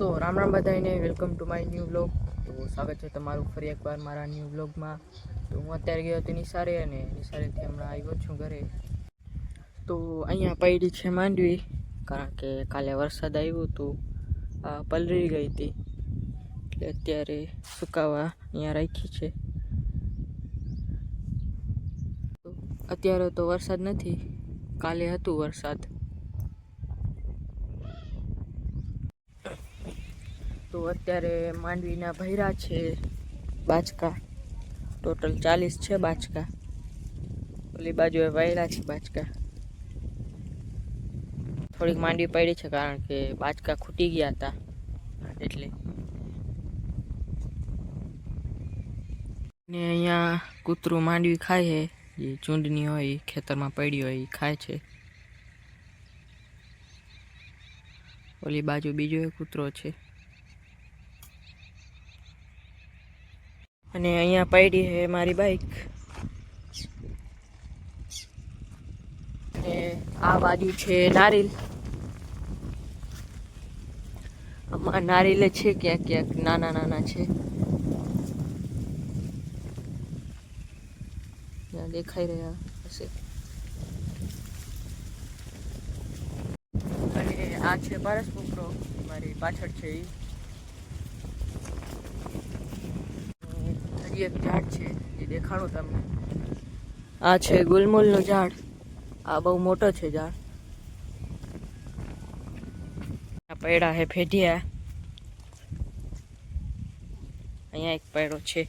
તો રામ રામ બધાને welcome to my new blog તો સ્વાગત છે તમારું ફરી એકવાર મારા ન્યૂ બ્લોગમાં તો હું અત્યારે ગયો હતો નિસારે અને નિસારેથી હમણાં આવ્યો છું ઘરે. તો અહીંયા પડી છે માંડવી, કારણ કે કાલે વરસાદ આવ્યો હતો આ પલળી ગઈ હતી. એટલે અત્યારે સુકાવા અહીંયા રાખી છે. તો અત્યારે તો વરસાદ નથી. કાલે હતું વરસાદ. તો અત્યારે માંડવીના ભૈરા છે બાચકા ટોટલ ચાલીસ છે બાચકા ઓલી બાજુએ વાયરા છે બાચકા થોડીક માંડવી પડી છે કારણ કે બાચકા ખૂટી ગયા હતા. એટલે. ને અહીંયા કૂતરું માંડવી ખાય છે. જે ચૂંડની હોય ખેતરમાં પડી હોય, એ ખાય છે. ઓલી બાજુ બીજો એક કૂતરો છે. અને અહીંયા પડી છે મારી બાઈક અને આ બાજુ છે નારિયેલ. આમાં નારિયેલ છે ક્યાંક ક્યાંક, નાના નાના છે. દેખાઈ રહ્યા હશે. અને આ છે પારસ કુકરો મારી પાછળ છે એ હજી એક ઝાડ છે એ દેખાડું તમને. આ છે ગુલમુલનું ઝાડ. આ બહુ મોટો છે ઝાડ. આ પૈડા હે ફેઢિયા અહીંયા એક પૈડો છે.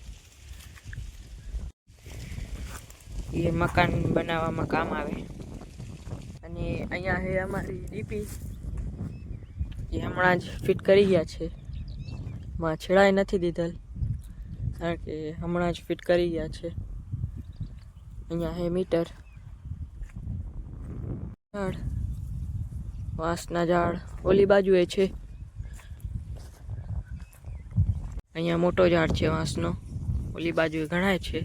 એ મકાન બનાવવામાં કામ આવે. અને અહીંયા હે અમારી ડીપી. એ હમણાં જ ફિટ કરી ગયા છે. માં છેડાય નથી દીધેલ. કારણ કે હમણાં જ ફિટ કરી ગયા છે. અહીંયા હે મીટર. ઝાડ. વાંસના ઝાડ. ઓલી બાજુએ છે. અહીંયા મોટો ઝાડ છે વાંસનો. ઓલી બાજુએ ઘણાય છે.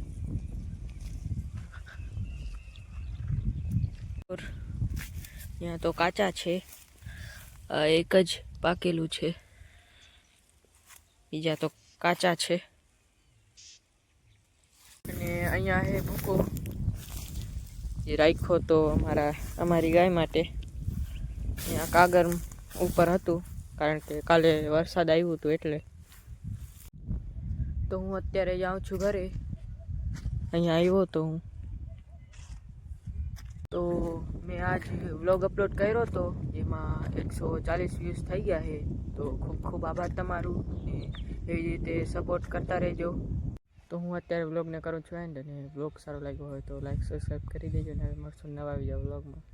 અહીંયા તો કાચા છે. એક જ પાકેલું છે. બીજા તો કાચા છે. અહીંયા છે ભૂકો. એ રાખ્યો તો અમારા, અમારી ગાય માટે. અહીંયા કાગર ઉપર હતું, કારણ કે કાલે વરસાદ આવ્યું હતું એટલે. તો હું અત્યારે જાઉં છું ઘરે. અહીંયા આવ્યો તો હું. તો મેં આજ વ્લોગ અપલોડ કર્યો હતો એમાં એકસો ચાલીસ વ્યૂઝ થઈ ગયા છે. તો ખૂબ ખૂબ આભાર તમારું. એવી રીતે સપોર્ટ કરતા રહેજો. તો હું અત્યારે વ્લોગને કરું છું એન્ડ અને વ્લોગ સારો લાગ્યો હોય તો લાઈક સબસ્ક્રાઈબ કરી દેજો અને હવે મળશું નવા બીજા વ્લોગમાં